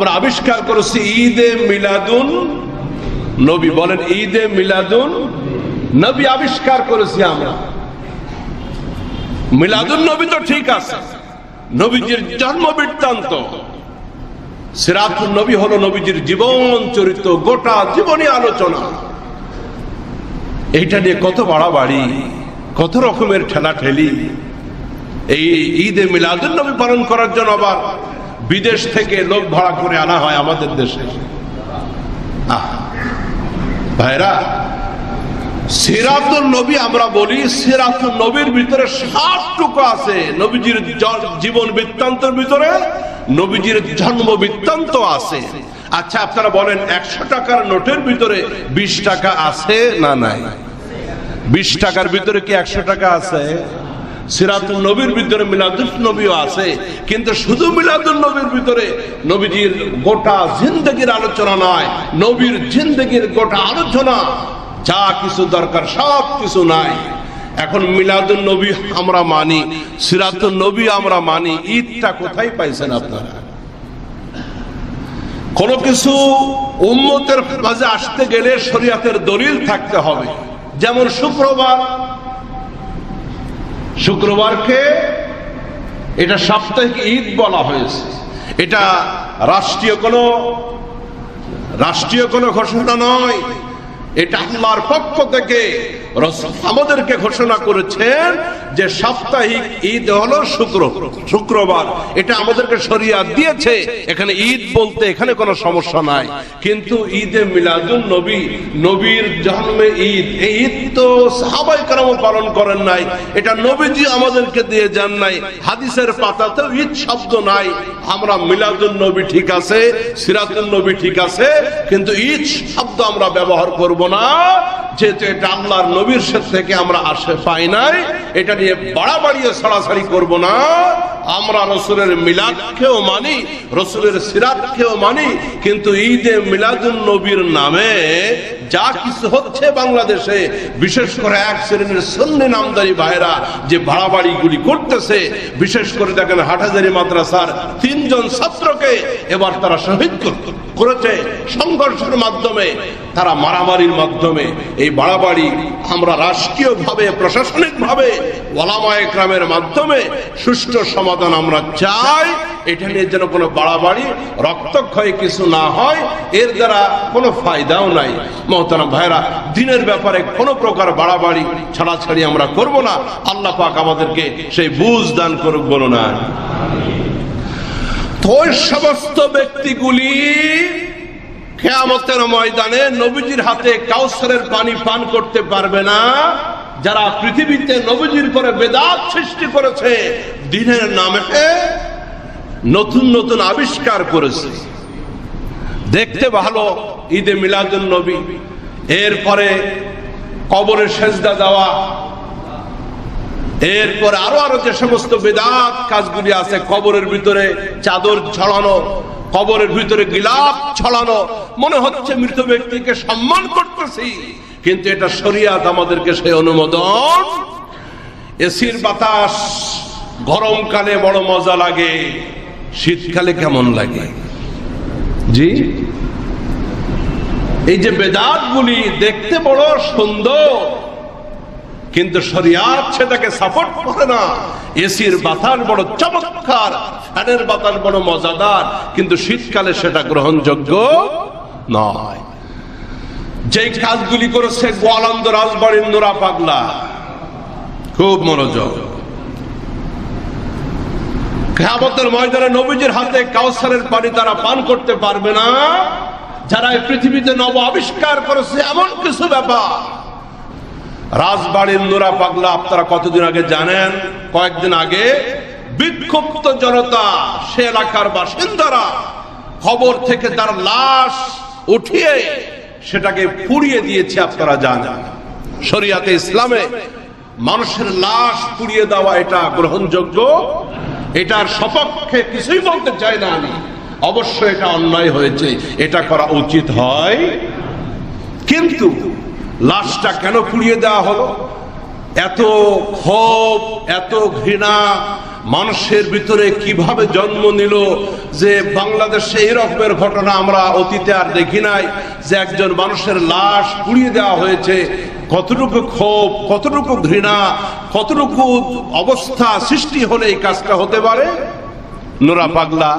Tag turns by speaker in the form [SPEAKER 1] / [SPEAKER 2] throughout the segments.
[SPEAKER 1] আমরা আবিষ্কার করেছি ঈদে মিলাদুন। নবী বলেন, ঈদে মিলাদুন নবী আবিষ্কার করেছি আমরা। মিলাদুন নবী তো ঠিক আছে। নবীজির জন্ম বৃত্তান্ত। সিরাতুল নবী হলো নবীজির জীবন চরিত্র, গোটা জীবনী আলোচনা। এইটা নিয়ে কত বাড়াবাড়ি, কত রকমের ঠেলা ঠেলি এই ঈদে মিলাদুল নবী পালন করার জন্য আবার বিদেশ থেকে লোক ভাড়া করে আনা হয় আমাদের দেশে। ভাইরা সিরাতুল নবী আমরা বলি সিরাতুল নবীর ভিতরে সাত টুকু আছে। নবীজির জীবন বৃত্তান্তের ভিতরে, নবীজির জন্ম বৃত্তান্ত আছে। আচ্ছা আপনারা বলেন, একশো টাকার নোটের ভিতরে বিশ টাকা আছে না নাই? বিশ টাকার ভিতরে কি একশো টাকা আছে? সিরাতুল নবীর ভিতরে মিলাদুল নবীও আছে। কিন্তু শুধু মিলাদুল নবীর ভিতরে নবীজির গোটা জিন্দগির আলোচনা নয়, নবীর জিন্দগির গোটা আলোচনা, যা কিছু দরকার সব কিছু নাই। এখন মিলাদুল নবী আমরা মানি সিরাতুল নবী আমরা মানি, ঈদটা কোথায় পাইছেন আপনারা? কোনো কিছু উম্মতের মাঝে আসতে গেলে শরিয়াতের দলিল থাকতে হবে। যেমন শুক্রবার শুক্রবারকে এটা সাপ্তাহিক ঈদ বলা হয়েছে। এটা রাষ্ট্রীয় কোনো রাষ্ট্রীয় কোনো ঘোষণা নয়। এটা আল্লাহর পক্ষ থেকে আমাদেরকে ঘোষণা করেছেন যে সাপ্তাহিক ঈদ হলো শুক্র, শুক্রবার। এটা আমাদেরকে শরিয়াত দিয়েছে। এখানে ঈদ বলতে এখানে কোনো সমস্যা নাই। কিন্তু ঈদে মিলাদুন নবী, নবীর জন্মে ঈদ। এই ঈদ তো সাহাবাই কারাম পালন করেন নাই। এটা নবীজি আমাদেরকে দিয়ে যান নাই। হাদিসের পাতাতেও ঈদ শব্দ নাই। আমরা মিলাদুন নবী ঠিক আছে সিরাতুল নবী ঠিক আছে, কিন্তু ঈদ শব্দ আমরা ব্যবহার করব না। যেহেতু এটা আল্লাহর নবীর থেকে আমরা আসে পাই নাই, এটা নিয়ে বাড়াবাড়িয়ে ছড়াছড়ি করব না। আমরা রসুলের মিলাদ মিলাদকেও মানি, রসুলের সিরাতকেও মানি, কিন্তু ঈদে মিলাদুন নবীর নামে যা কিছু হচ্ছে বাংলাদেশে, বিশেষ করে এক শ্রেণির সন্নি নামদারি ভাইরা যে বাড়াবাড়িগুলি করতেছে, বিশেষ করে দেখেন হাটাজারি মাদ্রাসার তিনজন ছাত্রকে এবার তারা শহীদ কর- করেছে সংঘর্ষের মাধ্যমে, তারা মারামারির মাধ্যমে। এই বাড়াবাড়ি আমরা রাষ্ট্রীয়ভাবে, প্রশাসনিকভাবে ওলামা একরামের মাধ্যমে সুষ্ঠু সমাধান আমরা চাই। এটা নিয়ে যেন কোনো বাড়াবাড়ি, রক্তক্ষয় কিছু না হয়, এর দ্বারা কোনো ফায়দাও নাই। মহতারাম ভাইরা দিনের ব্যাপারে কোনো প্রকার বাড়াবাড়ি, ছাড়াছাড়ি আমরা করব না। আল্লাহ পাক আমাদেরকে সেই বুঝ দান করুক বলো না ওই সমস্ত ব্যক্তিগুলি কেয়ামতের ময়দানে নবীজির হাতে কাউসারের পানি পান করতে পারবে না। যারা পৃথিবীতে নবীজির পরে বেদাত সৃষ্টি করেছে, দিনের নামে নতুন নতুন আবিষ্কার করেছে। দেখতে ভালো, ঈদে মিলাদুল নবী। এরপরে কবরে সেজদা দেওয়া এরপর আরও আরও যে সমস্ত বেদাত কাজগুলি আছে, কবরের ভিতরে চাদর ছড়ানো, কবরের ভিতরে গিলাপ ছড়ানো, মনে হচ্ছে মৃত ব্যক্তিকে সম্মান করতেছি, কিন্তু এটা শরিয়াত আমাদেরকে সেই অনুমোদন। এসির বাতাস গরমকালে বড় মজা লাগে, শীতকালে কেমন লাগে? জি? এই যে বেদাত গুলি দেখতে বড় সুন্দর কিন্তু শরিয়াত সেটাকে সাপোর্ট করে না। এসির বাতাস বড় চমৎকার, ফ্যানের বাতাস বড় মজাদার, কিন্তু শীতকালে সেটা গ্রহণযোগ্য নয়। যেই কাজগুলি করেছে গোয়ালন্দ রাজবাড়ির নোরা পাগলা, খুব মনোযোগ। কেয়ামতের ময়দানে নবীজির হাতে কাউসারের পানি তারা পান করতে পারবে না। যারা এই পৃথিবীতে নব আবিষ্কার করেছে, এমন কিছু ব্যাপার। রাজবাড়ির নোরা পাগলা আপনারা কতদিন আগে জানেন? কয়েকদিন আগে বিক্ষুব্ধ জনতা, সে এলাকার বাসিন্দারা খবর থেকে তার লাশ উঠিয়ে সেটাকে পুড়িয়ে দিয়েছে আপনারা জানেন। শরিয়াতে ইসলামে মানুষের লাশ পুড়িয়ে দেওয়া এটা গ্রহণযোগ্য? এটার সপক্ষে কিছুই বলতে চাই না আমি। অবশ্যই এটা অন্যায় হয়েছে। এটা করা উচিত হয়। কিন্তু লাশটা কেন পুড়িয়ে দেওয়া হলো? এত ক্ষোভ, এত ঘৃণা মানুষের ভিতরে কীভাবে জন্ম নিল যে বাংলাদেশে এরকমের ঘটনা আমরা অতীতে আর দেখি নাই, যে একজন মানুষের লাশ পুড়িয়ে দেওয়া হয়েছে। কতটুকু ক্ষোভ, কতটুকু ঘৃণা, কতটুকু অবস্থা সৃষ্টি হলে এই কাজটা হতে পারে? নোরা পাগলা,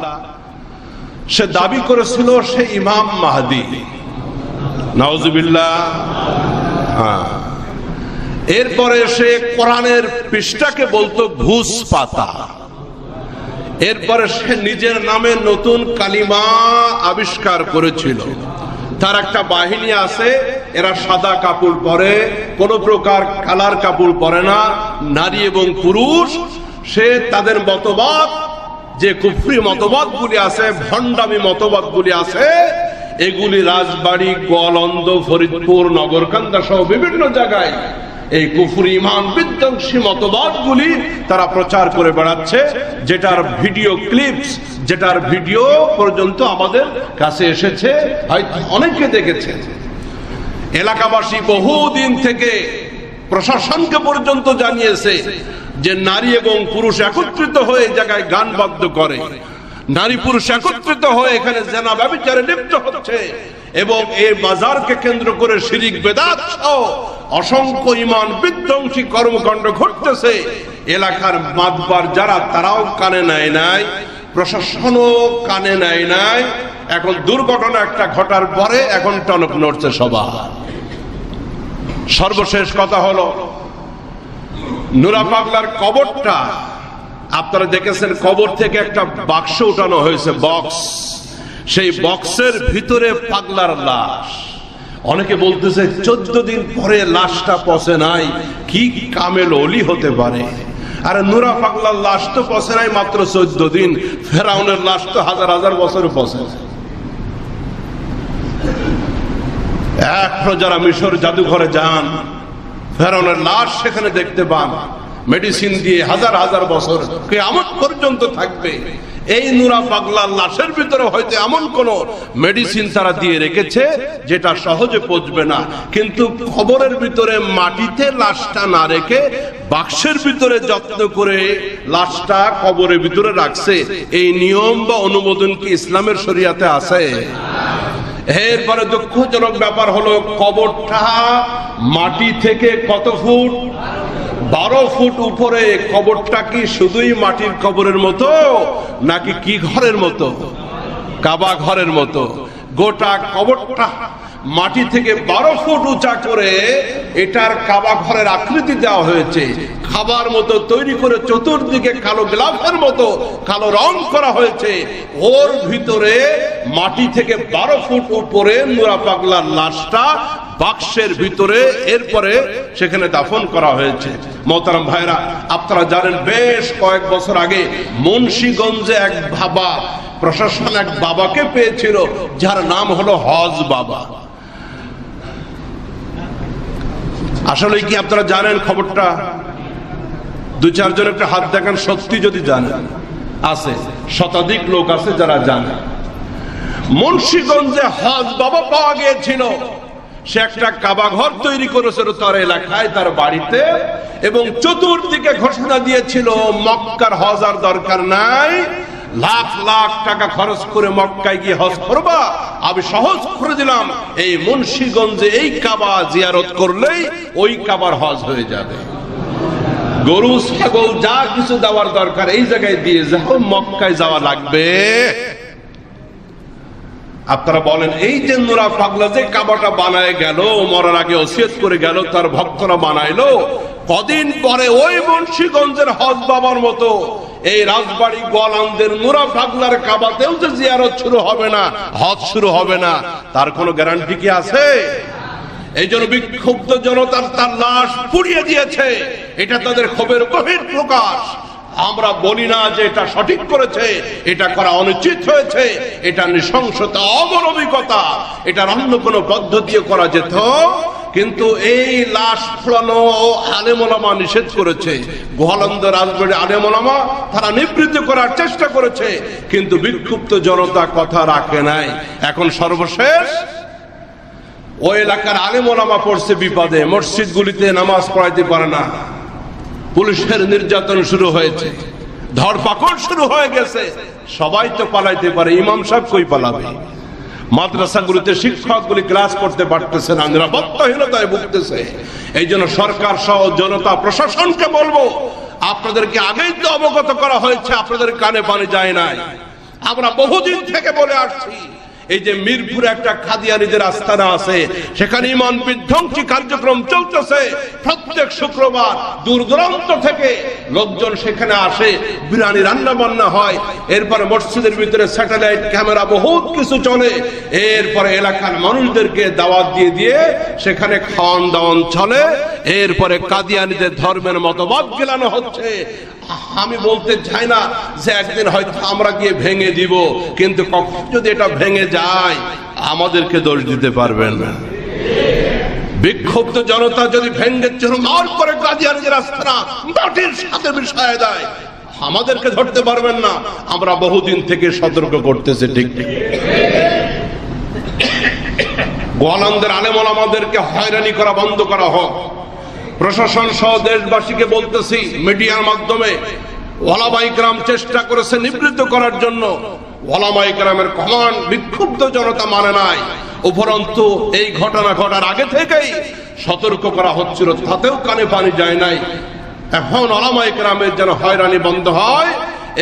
[SPEAKER 1] সে দাবি করেছিল সে ইমাম মাহাদি। নওয়াজুবিল্লাহ হ্যাঁ। এরপরে সে কোরআনের পৃষ্ঠাকে বলতো ঘুষ পাতা এরপরে সে নিজের নামে নতুন কালিমা আবিষ্কার করেছিল। তার একটা বাহিনী আছে, এরা সাদা কাপড় পরে, কোন প্রকার কালার কাপড় পরে না, নারী এবং পুরুষ। সে তাদের মতবাদ, যে কুফরি মতবাদ গুলি আছে, ভণ্ডামি মতবাদ গুলি আছে এগুলি রাজবাড়ি, গোয়ালন্দ, ফরিদপুর, নগরকান্দা সহ বিভিন্ন জায়গায় এই কুফুর ইমান বিধ্বংসী মতবাদগুলি তারা প্রচার করে বেড়াচ্ছে, যেটার ভিডিও ক্লিপস, যেটার ভিডিও পর্যন্ত আমাদের কাছে এসেছে, হয়তো অনেকে দেখেছে এলাকাবাসী বহুদিন থেকে প্রশাসনকে পর্যন্ত জানিয়েছে যে নারী এবং পুরুষ একত্রিত হয়ে জায়গায় গান বাদ্য করে। নারী পুরুষ একত্রিত হয়ে এখানে জেনা ব্যবচারে লিপ্ত হচ্ছে এবং এই বাজারকে কেন্দ্র করে শিরিক বেদাত অসংখ্য ইমান বিধ্বংসী কর্মকাণ্ড ঘটতেছে। এলাকার মাতবার যারা, তারাও কানে নেয় নাই, প্রশাসনও কানে নেয় নাই। এখন দুর্ঘটনা একটা ঘটার পরে এখন টনক নড়ছে সবার। সর্বশেষ কথা হলো, নুরা পাগলার কবরটা আপনারা দেখেছেন কবর থেকে একটা বাক্স উঠানো হয়েছে, বক্স। সেই বক্সের ভিতরে পাগলার লাশ। অনেকে বলতেছে, চোদ্দ দিন পরে লাশটা পচে নাই। কি কামেল অলি হতে পারে? আর নুরা পাগলার লাশ তো পচে নাই মাত্র চোদ্দ দিন। ফেরাউনের লাশ তো হাজার হাজার বছর পচে। এখনও যারা মিশর জাদুঘরে যান। ফেরাউনের লাশ সেখানে দেখতে পান। মেডিসিন দিয়ে হাজার হাজার বছর কে আমার পর্যন্ত থাকবে। এই নুরা পাগলার লাশের ভিতরে হয়তো এমন কোন মেডিসিন তারা দিয়ে রেখেছে যেটা সহজে পচবে না। কিন্তু খবরের ভিতরে মাটিতে লাশটা না রেখে বাক্সের ভিতরে যত্ন করে লাশটা কবরের ভিতরে রাখছে। এই নিয়ম বা অনুমোদন কি ইসলামের শরিয়াতে আছে? এরপরে দুঃখজনক ব্যাপার হলো কবরটা মাটি থেকে কত ফুট? বারো ফুট উপরে কবরটা কি শুধুই মাটির কবরের মতো, নাকি কি ঘরের মতো? কাবা ঘরের মতো। গোটা কবরটা মাটি থেকে বারো ফুট উঁচা করে এটার কাবা ঘরের আকৃতি দেওয়া হয়েছে। খাবার মতো তৈরি করে চতুর্দিকে কালো গ্লাভের মতো কালো রং করা হয়েছে। ওর ভিতরে মাটি থেকে বারো ফুট উপরে নুরা পাগলার লাশটা বাক্সের ভিতরে এরপরে সেখানে দাফন করা হয়েছে। মোহতারাম ভাইরা, আপনারা জানেন বেশ কয়েক বছর আগে মুন্সীগঞ্জে এক বাবা, প্রশাসন এক বাবাকে পেয়েছিল, যার নাম হলো হজ বাবা। আসলে কি আপনারা জানেন খবরটা? দু চারজন একটা হাত দেখান, সত্যি যদি জানেন। আছে, শতাধিক লোক আছে যারা জানে। মুন্সীগঞ্জে হজ বাবা পাওয়া গিয়েছিল। সে একটা কাবা ঘর তৈরি করেছিল তার এলাকায়, তার বাড়িতে, এবং চতুর্দিকে ঘোষণা দিয়েছিল, মক্কার হজ আর দরকার নাই, লাখ লাখ টাকা খরচ করে মক্কায় গিয়ে হজ করবা। আমি সহজ করে দিলাম, এই মুন্সীগঞ্জে এই কাবা জিয়ারত করলেই ওই কাবার হজ হয়ে যাবে। গরু, ছাগল, যা কিছু দেওয়ার দরকার, এই জায়গায় দিয়ে যাও, মক্কায় যাওয়া লাগবে। আপনারা বলেন, এই যে নোরা পাগলা যে কাবাটা বানায় গেল, মরার আগে ওসিয়ত করে গেল, তার ভক্তরা বানাইলো, কদিন পরে ওই মুন্সীগঞ্জের হজ বাবার মতো এই রাজবাড়ি গোয়ালান্দের নোরা পাগলার কাবাতেও যে জিয়ারত শুরু হবে না, হজ শুরু হবে না, তার কোনো গ্যারান্টি কি আছে? এই জন্য বিক্ষুব্ধ জনতার তার লাশ পুড়িয়ে দিয়েছে। এটা তাদের ক্ষোভের গভীর প্রকাশ। আমরা বলি না যে এটা সঠিক করেছে, এটা করা অনুচিত হয়েছে, এটা নৃশংসতা, অমানবিকতা, এটা অন্য কোনো পদ্ধতি করা যেত, কিন্তু এই লাশ ফোড়ানো আলেমোলামা নিষেধ করেছে। গোহালন্দ রাজবাড়ি আলেমোলামা, তারা নিবৃত্ত করার চেষ্টা করেছে, কিন্তু বিক্ষুব্ধ জনতা কথা রাখে নাই। এখন সর্বশেষ ওই এলাকার আলেম ওলামা পড়ছে বিপদে, মসজিদগুলিতে নামাজ পড়াইতে পারে না। পুলিশের নির্যাতন শুরু হয়েছে। ধরপাকড় শুরু হয়ে গেছে। সবাই তো পালাইতে পারে। ইমাম সাহেব কই পালাবে? মাদ্রাসাগুলিতে শিক্ষকগুলি ক্লাস করতে পারতেছে না, নিরাপত্তাহীনতায় ভুগতেছে। এই জন্য সরকার সহ জনতা, প্রশাসনকে বলব, আপনাদেরকে আগেই তো অবগত করা হয়েছে, আপনাদের কানে পানি যায় নাই। আমরা বহুদিন থেকে বলে আসছি। এই যে মিরপুরে একটা খাদিয়ানিদের আস্তানা আছে, সেখানে ইমান বিধ্বংসী কার্যক্রম চলতেছে। প্রত্যেক শুক্রবার দূর দূরান্ত থেকে লোকজন সেখানে আসে, বিরিয়ানি রান্না বান্না হয়। এরপরে মসজিদের ভিতরে স্যাটেলাইট ক্যামেরা, বহুত কিছু চলে। এরপরে এলাকার মানুষদেরকে দাওয়াত দিয়ে দিয়ে সেখানে খাওয়ান দাওয়ান চলে। এরপরে কাদিয়ানিদের ধর্মের মতবাদ গেলানো হচ্ছে। আমি বলতে চাই না যে একদিন হয়তো আমরা গিয়ে ভেঙে দিব, কিন্তু কখন যদি এটা ভেঙে যায়, আমাদেরকে দোষ দিতে পারবেন না। বিক্ষুব্ধ জনতা যদি চুরমার করে আমাদেরকে ধরতে পারবেন না। আমরা বহুদিন থেকে সতর্ক করতেছি, ঠিক গোয়ালন্দের আলেমল আমাদেরকে হয়রানি করা, বন্ধ করা হোক। প্রশাসন সহ দেশবাসীকে বলতেছি, মিডিয়ার মাধ্যমে ওলামাইকরাম চেষ্টা করেছে নিবৃত্ত করার জন্য। ওলামাইকরামের কমান বিক্ষুব্ধ জনতা মানে নাই। উপরন্তু এই ঘটনা ঘটার আগে থেকেই সতর্ক করা হচ্ছিল, তাতেও কানে পানি যায় নাই। এখন ওলামাইকরামের যেন হয়রানি বন্ধ হয়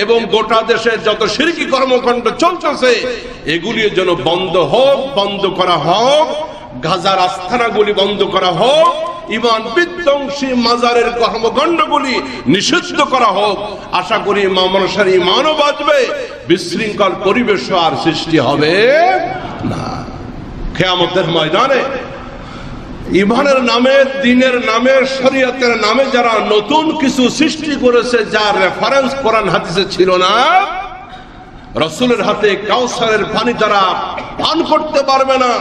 [SPEAKER 1] এবং গোটা দেশে যত সিরকি কর্মকাণ্ড চলতেছে, এগুলি যেন বন্ধ হোক, বন্ধ করা হোক গাজার আস্থানাগুলি বন্ধ করা হোক, ইমান বিধ্বংসী মাজারের কর্মকাণ্ডগুলি নিষিদ্ধ করা হোক, আশা করি মানুষের ইমানও বাঁচবে, বিশৃঙ্খল পরিবেশ আর সৃষ্টি হবে না। খেয়ামতের ময়দানে ইমানের নামে, দিনের নামে, শরীয়তের নামে যারা নতুন কিছু সৃষ্টি করেছে, যার রেফারেন্স কোরআন হাদিসে ছিল না, রসুলের হাতে কাউসারের পানি তারা পান করতে পারবে না।